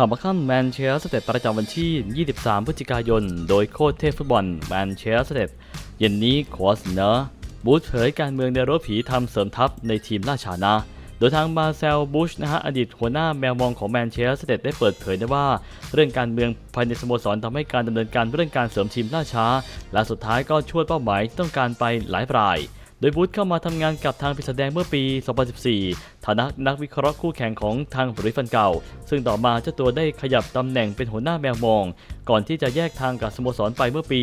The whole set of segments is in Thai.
ขับมาขั้นแมนเชสเตอร์ประจำวันที่ 23 พฤศจิกายน โดยโค้ชเทพฟุตบอลแมนเชสเตอร์เย็นนี้ขอเสนอบูธเผยการเมืองในรถผีทำเสริมทัพในทีมราชานะโดยทางมาเซลบุชนะฮะอดีตหัวหน้าแมวมองของแมนเชสเตอร์ได้เปิดเผยนะว่า เรื่องการเมืองภายในสโมสรทำให้การดำเนินการเรื่องการเสริมทีมล่าช้า และสุดท้ายก็ช่วยเป้าหมายต้องการไปหลายราย โดยบูธเข้ามาทำงานกับทางพิสแดงเมื่อปี 2014 ฐานะนักวิเคราะห์คู่แข่งของทางบริฟันเก่า ซึ่งต่อมาเจ้าตัวได้ขยับตำแหน่งเป็นหัวหน้าแมวมอง ก่อนที่จะแยกทางกับสโมสรไปเมื่อปี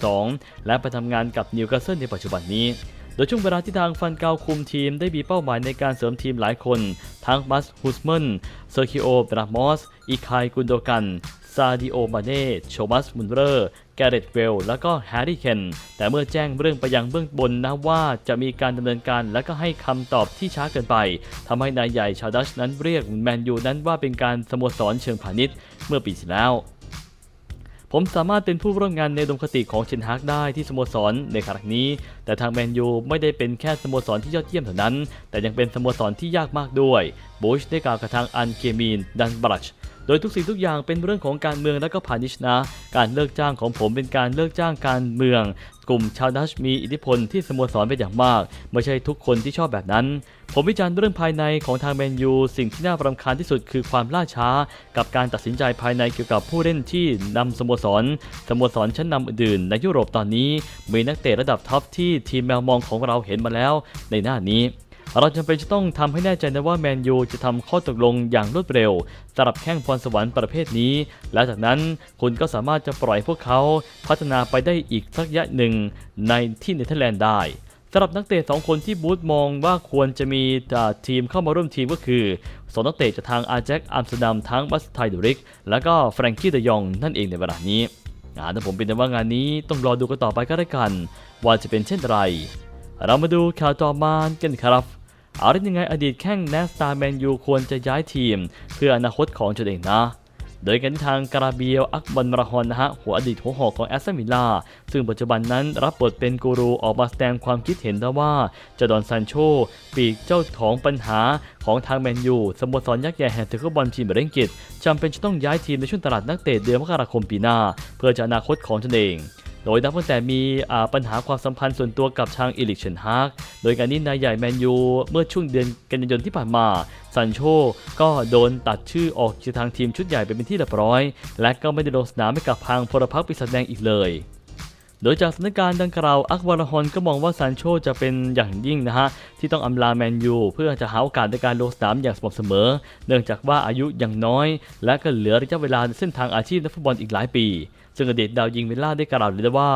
2022 และไปทำงานกับนิวคาสเซิลในปัจจุบันนี้โดยช่วงเวลาที่ทางฟันเกาคุมทีมได้มีเป้าหมายในการเสริมทีมหลายคน ทั้งมัสฮุสเมนเซอร์คิโอเบรามอส อีคายกุนโดกัน ซาดิโอ มาเน่ โชมัส มุนเรอร์แกเรตเวล แล้วก็แฮร์รี่เคน แต่เมื่อแจ้งเรื่องไปยังเบื้องบนนะว่าจะมีการดำเนินการและก็ให้คำตอบที่ช้าเกินไปทำให้นายใหญ่ชาวดัชนั้นเรียกแมนยูนั้นว่าเป็นการสโมสรเชิงพาณิชย์เมื่อปีที่แล้วผมสามารถเป็นผู้ร่วมงานในดมคติของเชนฮากได้ที่สโมสรในครั้งนี้ แต่ทางแมนยูไม่ได้เป็นแค่สโมสรที่ยอดเยี่ยมเท่านั้น แต่ยังเป็นสโมสรที่ยากมากด้วยบูชได้กล่าวกับทางอันเกมีนดันบรัช ดยทุกสิ่งทุกอย่างเป็นเรื่องของการเมืองและก็พาณิชย์นะ การเลิกจ้างของผมเป็นการเลิกจ้างการเมือง กลุ่มชาวดัชมีอิทธิพลที่สโมสรเป็นอย่างมาก ไม่ใช่ทุกคนที่ชอบแบบนั้น ผมวิจารณ์เรื่องภายในของทางแมนยู สิ่งที่น่ารำคาญที่สุดคือความล่าช้า กับการตัดสินใจภายในเกี่ยวกับผู้เล่นที่นำสโมสรสโมสรชั้นนำอื่นๆในยุโรปตอนนี้มีนักเตะระดับท็อปที่ทีมแมวมองของเราเห็นมาแล้วในหน้านี้ เราจำเป็นจะต้องทำให้แน่ใจนะว่าแมนยูจะทำข้อตกลงอย่างรวดเร็วสำหรับแข้งพรสวรรค์ประเภทนี้ และจากนั้นคุณก็สามารถจะปล่อยพวกเขาพัฒนาไปได้อีกสักระยะหนึ่งในที่เนเธอร์แลนด์ได้สำหรับนักเตะสองคนที่บูธมองว่าควรจะมีทีมเข้ามาร่วมทีมก็คือสองนักเตะจากทางอาแจ็คอัมสเตอร์ดัมทั้งบัสไทดูริก และก็แฟรงกี้เดยองนั่นเองในเวลานี้อาแต่ผมเป็นแต่ว่างานนี้ต้องรอดูกันต่อไปก็ได้กัน ว่าจะเป็นเช่นไร เรามาดูข่าวต่อมากันครับ เอาได้ยังไงอดีตแข้งแนสตาแมนยูควรจะย้ายทีม เพื่ออนาคตของตนเองนะ โดยกันที่ทางกราเบียลอักบันมาราฮอนนะฮะหัวอดีตหัวหอกของแอสตันวิลล่าซึ่งปัจจุบันนั้นรับบทเป็นกูรูออกมาแสดงความคิดเห็นนะว่าจาดอนซานโช ปีกเจ้าของปัญหาของทางแมนยูสโมสรยักษ์ใหญ่แห่งเทคบอลทีมเบรนกิตจำเป็นจะต้องย้ายทีมในช่วงตลาดนักเตะเดือนมกราคมปีหน้า เพื่อจะอนาคตของตนเอง โดยนับตั้งแต่มีปัญหาความสัมพันธ์ส่วนตัวกับทางอิลิกเชนฮากโดยการนี้นายใหญ่แมนยูเมื่อช่วงเดือนกันยายนที่ผ่านมาซันโชก็โดนตัดชื่อออกจากทางทีมชุดใหญ่ไปเป็นที่เรียบร้อย และก็ไม่ได้ลงสนามให้กับทางพลพรรคปีศาจแดงอีกเลย โดยจากสถานการณ์ดังกล่าวอักวาลฮอนก็มองว่าซานโชจะเป็นอย่างยิ่งนะฮะที่ต้องอำลาแมนยูเพื่อจะหาโอกาสในการลงสนามอย่างสม่ำเสมอ เนื่องจากว่าอายุยังน้อย และก็เหลือระยะเวลาในเส้นทางอาชีพนักฟุตบอลอีกหลายปีซึ่งอดีตดาวยิงเวล่าได้กล่าวเลยว่า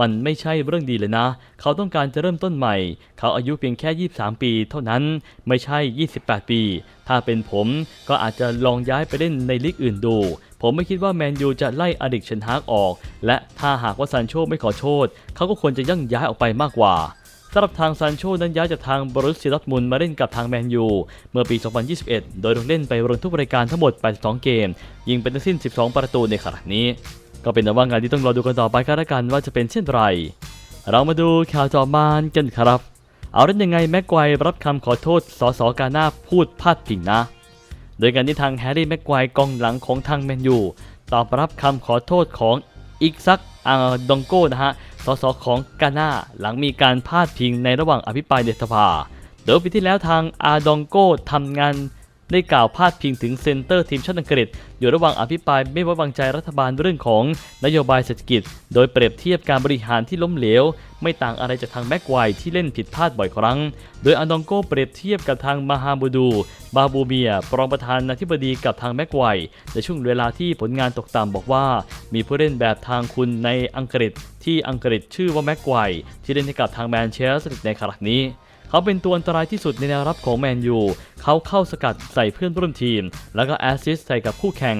มันไม่ใช่เรื่องดีเลยนะ เขาต้องการจะเริ่มต้นใหม่ เขาอายุเพียงแค่ 23 ปีเท่านั้นไม่ใช่ 28 ปี ถ้าเป็นผมก็อาจจะลองย้ายไปเล่นในลีกอื่นดู ผมไม่คิดว่าแมนยูจะไล่อดิกเชนฮากออก และถ้าหากว่าซานโชไม่ขอโทษเขาก็ควรจะยั่งย้ายออกไปมากกว่าสำหรับทางซานโชนั้นย้ายจากทางบรุสเซียดอทมุนมาเล่นกับทางแมนยูเมื่อปี 2021 โดยลงเล่นไปรวมทุกรายการทั้งหมด 82 เกม ยิงเป็นทั้งสิ้น 12 ประตูในขณะนี้ ก็เป็นแต่ว่างานที่ต้องรอดูกันต่อไปก็แล้วกันว่าจะเป็นเช่นไร เรามาดูข่าวจอมานกันครับ เอาได้ยังไงแม็กไกวร์รับคำขอโทษสสกาหน้าพูดพาดพิงนะ โดยการที่ทางแฮร์รี่แม็กไกวายกองหลังของทางแมนยูตอบรับคำขอโทษของอีกซักอาดองโก้นะฮะ สสของกาน่าหลังมีการพาดพิงในระหว่างอภิปรายในสภา โดยปีที่แล้วทางอาดองโก้ทำงาน ได้กล่าวพาดพิงถึงเซนเตอร์ทีมชาติอังกฤษ อยู่ระหว่างอภิปรายไม่ไว้วางใจรัฐบาลเรื่องของนโยบายเศรษฐกิจ โดยเปรียบเทียบการบริหารที่ล้มเหลว ไม่ต่างอะไรจากทางแม็กไกวที่เล่นผิดพลาดบ่อยครั้ง โดยอาดองโก้เปรียบเทียบกับทางมาฮาบูดู บาบูเมียรองประธานาธิบดีกับทางแม็กไกวในช่วงเวลาที่ผลงานตกต่ำบอกว่า มีผู้เล่นแบบทางคุณในอังกฤษ ที่อังกฤษชื่อว่าแม็กไกวที่เล่นให้กับทางแมนเชสเตอร์ในขณะนี้ เขาเป็นตัวอันตรายที่สุดในแนวรับของแมนยู เขาเข้าสกัดใส่เพื่อนร่วมทีม แล้วก็แอสซิสต์ใส่กับคู่แข่ง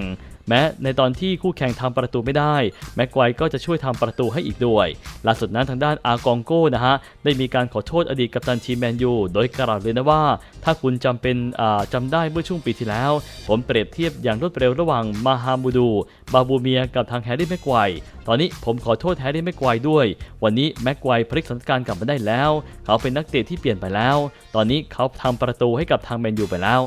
แม้ในตอนที่คู่แข่งทำประตูไม่ได้ แม็กไกว์ก็จะช่วยทำประตูให้อีกด้วย ล่าสุดนั้นทางด้านอากองโก้นะฮะได้มีการขอโทษอดีตกัปตันทีมแมนยูโดยกล่าวเลยนะว่า ถ้าคุณจำเป็นอ่าจำได้เมื่อช่วงปีที่แล้ว ผมเปรียบเทียบอย่างรวดเร็วระหว่างมาฮามูดู บาบูเมียกับทางแฮร์รี่แม็กไกว์ตอนนี้ผมขอโทษแฮร์รี่แม็กไกว์ด้วย วันนี้แม็กไกวร์พลิกสถานการณ์กลับมาได้แล้ว เขาเป็นนักเตะที่เปลี่ยนไปแล้ว ตอนนี้เขาทำประตูให้กับทางแมนยูไปแล้ว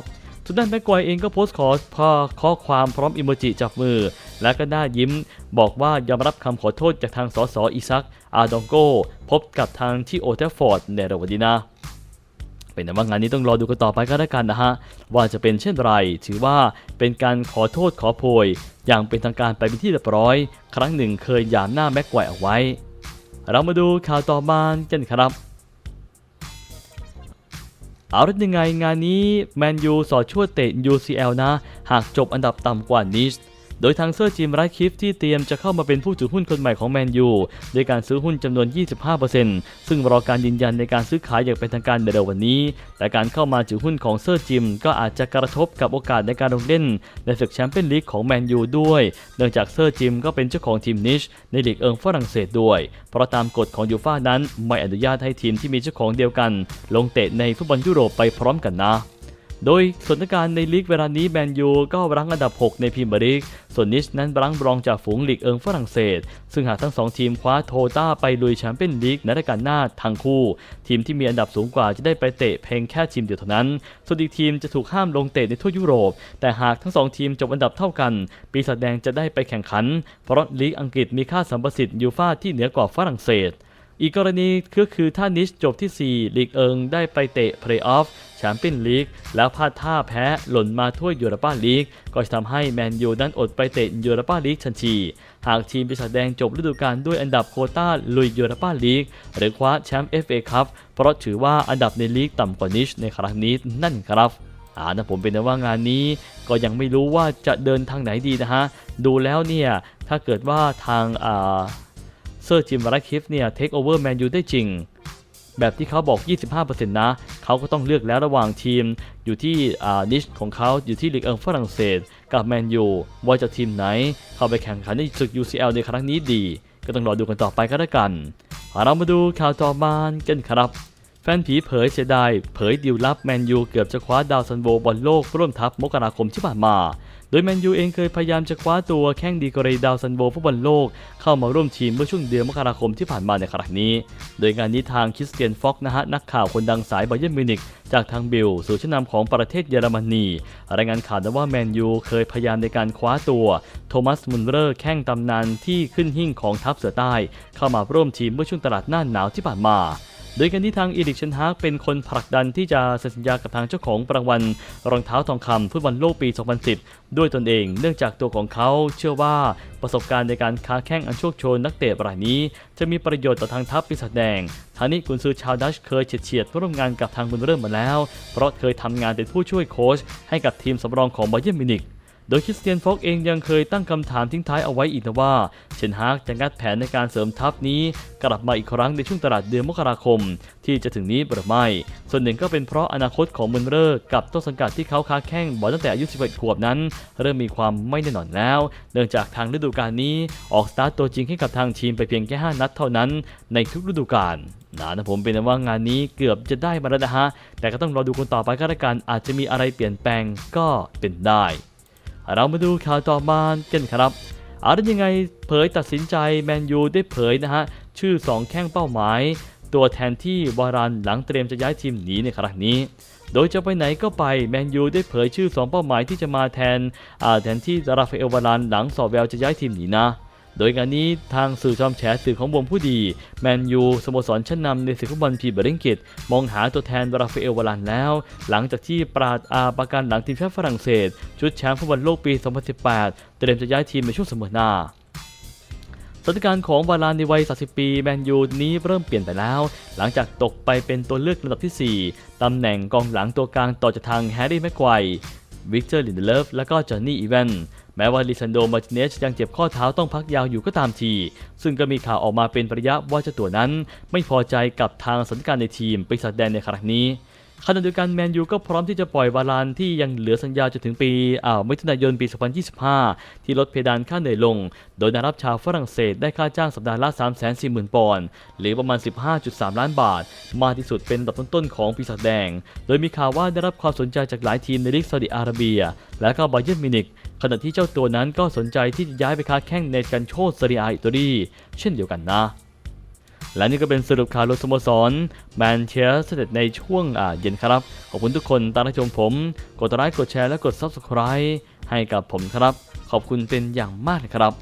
ส่วนด้านแม็กควายเองก็โพสต์ขอพอข้อความพร้อมอิโมจิจับมือ และก็หน้ายิ้ม บอกว่ายอมรับคำขอโทษจากทางสสอิซัก อาดองโก พบกับทางที่โอเทฟอร์ดในร็ววันนี้นะเป็นแต่ว่างานนี้ต้องรอดูกันต่อไปก็แล้วกันนะฮะ ว่าจะเป็นเช่นไร ถือว่าเป็นการขอโทษขอโพย อย่างเป็นทางการไปเป็นที่เรียบร้อย ครั้งหนึ่งเคยหยามหน้าแม็กไกวเอาไว้ เรามาดูข่าวต่อมากันครับ เอาละยังไงงานนี้แมนยูสอดชั่วเตะ UCL นะ หากจบอันดับต่ำกว่านิช โดยทางเซอร์จิมไรคิฟที่เตรียมจะเข้ามาเป็นผู้ถือหุ้นคนใหม่ของแมนยูโดยการซื้อหุ้นจำนวน 25%ซึ่งรอการยืนยันในการซื้อขายอย่างเป็นทางการในเร็ววันนี้ แต่การเข้ามาถือหุ้นของเซอร์จิมก็อาจจะกระทบกับโอกาสในการลงเล่น ในศึกแชมเปี้ยนลีกของแมนยูด้วย เนื่องจากเซอร์จิมก็เป็นเจ้าของทีมนิชในลีกเอิงฝรั่งเศสด้วย เพราะตามกฎของยูฟ่านั้นไม่อนุญาตให้ทีมที่มีเจ้าของเดียวกัน ลงเตะในฟุตบอลยุโรปไปพร้อมกันนะ โดยสถานการณ์ในลีกเวลานี้แมนยูก็รั้งอันดับ 6 ในพรีเมียร์ลีก ส่วนนิชนั้นรั้งรองจากฝูงลีกเอิงฝรั่งเศส ซึ่งหากทั้ง 2 ทีมคว้าโทต้าไปลุยแชมเปี้ยนลีกในรายการหน้าทั้งคู่ ทีมที่มีอันดับสูงกว่าจะได้ไปเตะเพียงแค่ทีมเดียวเท่านั้น ส่วนอีกทีมจะถูกห้ามลงเตะในทั่วยุโรป แต่หากทั้ง 2 ทีมจบอันดับเท่ากัน ปีศาจแดงจะได้ไปแข่งขัน เพราะลีกอังกฤษมีค่าสัมประสิทธิ์ยูฟ่าที่เหนือกว่าฝรั่งเศส อีกกรณีก็คือถ้านิชจบที่ 4 ลีกเอิงได้ไปเตะเพลย์ออฟแชมเปี้ยนลีกแล้วพลาดท่าแพ้หล่นมาถ้วยยูโรปาลีก ก็จะทำให้แมนยูนั้นอดไปเตะยูโรปาลีกทันที หากทีมปีศาจแดงจบฤดูกาลด้วยอันดับโคต้าลุยยูโรปาลีก หรือคว้าแชมป์ FA คัพเพราะถือว่าอันดับในลีกต่ำกว่านิชในครั้งนี้นั่นครับอ่านะผมเป็นว่างานนี้ก็ยังไม่รู้ว่าจะเดินทางไหนดีนะฮะ ดูแล้วเนี่ย ถ้าเกิดว่าทางอ่า เซอร์จิมวาร์คิฟเนี่ยเทคโอเวอร์แมนยูได้จริง แบบที่เขาบอก 25%นะ เขาก็ต้องเลือกแล้วระหว่างทีม อยู่ที่อ่านิชของเขาอยู่ที่ลีกเอิงฝรั่งเศส กับแมนยูว่าจะทีมไหน เข้าไปแข่งขันในศึก UCL ในครั้งนี้ดี ก็ต้องรอดูกันต่อไปก็แล้วกัน เรามาดูข่าวต่อมากันครับแฟนผีเผยเสียดายเผยดีลลับแมนยูเกือบจะคว้าดาวซันโวบอลโลกร่วมทัพมกราคมที่ผ่านมา โดยแมนยูเองเคยพยายามจะคว้าตัวแข้งดีกรีดาวซันโวฟุตบอลโลก เข้ามาร่วมทีมเมื่อช่วงเดือนมกราคมที่ผ่านมาในครั้งนี้ โดยงานนี้ทางคริสเตียนฟ็อกนะฮะนักข่าวคนดังสายไบเยร์นมิวนิกจากทางบิลสู่ชั้นนำของประเทศเยอรมนีรายงานข่าวนะว่าแมนยูเคยพยายามในการคว้าตัวโทมัสมุนเรอร์แข้งตำนานที่ขึ้นหิ่งของทัพเสือใต้ เข้ามาร่วมทีมเมื่อช่วงตลาดหน้าหนาวที่ผ่านมา โดยการที่ทางอีริกเชนฮากเป็นคนผลักดันที่จะเซ็นสัญญากับทางเจ้าของรางวัลรองเท้าทองคำฟุตบอลโลกปี 2010 ด้วยตนเอง เนื่องจากตัวของเขาเชื่อว่าประสบการณ์ในการค้าแข่งอันโชคโชนนักเตะรายนี้ จะมีประโยชน์ต่อทางทัพปีศาจแดงทางนี้กุนซือชาวดัชเคยเฉียดเฉียดๆร่วมงานกับทางบุญเริ่มมาแล้ว เพราะเคยทำงานเป็นผู้ช่วยโค้ชให้กับทีมสำรองของบาเยิร์นมิวนิก โดยคริสเตียนฟอกเองยังเคยตั้งคำถามทิ้งท้ายเอาไว้อีกนะว่าเชนฮากจะงัดแผนในการเสริมทัพนี้ กลับมาอีกครั้งในช่วงตลาดเดือนมกราคม ที่จะถึงนี้หรือไม่ ส่วนหนึ่งก็เป็นเพราะอนาคตของมุนเรอร์กับต้นสังกัดที่เขาค้าแข่งบอลตั้งแต่อายุ 11 ขวบนั้น เริ่มมีความไม่แน่นอนแล้ว เนื่องจากทางฤดูกาลนี้ออกสตาร์ตตัวจริงให้กับทางทีมไปเพียงแค่ 5 นัดเท่านั้นในทุกฤดูกาลนะนะผมเป็นว่างานนี้เกือบจะได้มาแล้วนะฮะ แต่ก็ต้องรอดูกันต่อไปก็แล้วกันอาจจะมีอะไรเปลี่ยนแปลงก็เป็นได้ เรามาดูข่าวต่อมากันครับเอาร์ยังไงเผยตัดสินใจแมนยูได้เผยนะฮะ ชื่อ 2 แข้งเป้าหมาย ตัวแทนที่วารันหลังเตรียมจะย้ายทีมหนีในครั้งนี้ โดยจะไปไหนก็ไปแมนยูได้เผยชื่อ 2 เป้าหมายที่จะมาแทนอาแทนที่ราฟาเอลวารันหลังสอบแววจะย้ายทีมหนีนะ โดยงานนี้ทางสื่อจอมแฉสื่อของวงผู้ดี แมนยูสโมสรชั้นนำในศึกฟุตบอลพรีเบร์ลิงกิตมองหาตัวแทนราฟาเอลวารันแล้ว หลังจากที่ปราดอาประกันหลังทีมชาติฝรั่งเศส ชุดแชมป์ฟุตบอลโลกปี 2018 เตรียมจะย้ายทีมในช่วงเสมอหน้าสถานการณ์ของวารานในวัย 30 ปี แมนยูนี้เริ่มเปลี่ยนไปแล้ว หลังจากตกไปเป็นตัวเลือกลำดับที่ 4 ตำแหน่งกองหลังตัวกลางต่อจากทางแฮร์รี่แม็กไกวร์วิกเตอร์ลินเดเลฟและก็จอห์นนี่อีแวน แม้ว่าลิซันโด มาร์ติเนสยังเจ็บข้อเท้าต้องพักยาวอยู่ก็ตามที ซึ่งก็มีข่าวออกมาเป็นระยะว่าเจ้าตัวนั้น ไม่พอใจกับทางสถานการณ์ในทีมปีศาจแดงในครั้งนี้ขณะเดียวกันแมนยูก็พร้อมที่จะปล่อยวาลานที่ยังเหลือสัญญาจนถึงปีอ่าวมิถุนายนปี 2025 ที่ลดเพดานค่าเหนื่อยลง โดยได้รับชาวฝรั่งเศสได้ค่าจ้างสัปดาห์ละ 340,000 ปอนด์หรือประมาณ 15.3 ล้านบาท มากที่สุดเป็นอันดับต้นๆของปีศาจแดง โดยมีข่าวว่าได้รับความสนใจจากหลายทีมในลีกซาอุดิอาระเบีย และก็บาเยิร์นมิวนิก ขณะที่เจ้าตัวนั้นก็สนใจที่จะย้ายไปค้าแข่งในกันโชตเซเรียอิตาลีเช่นเดียวกันนะ และนี่ก็เป็นสรุปข่าวรวมสโมสรแมนเชสเตอร์ในช่วงอ่าเย็นครับ ขอบคุณทุกคนตามรับชมผม กดไลค์กดแชร์และกด Subscribe ให้กับผมครับ ขอบคุณเป็นอย่างมากครับ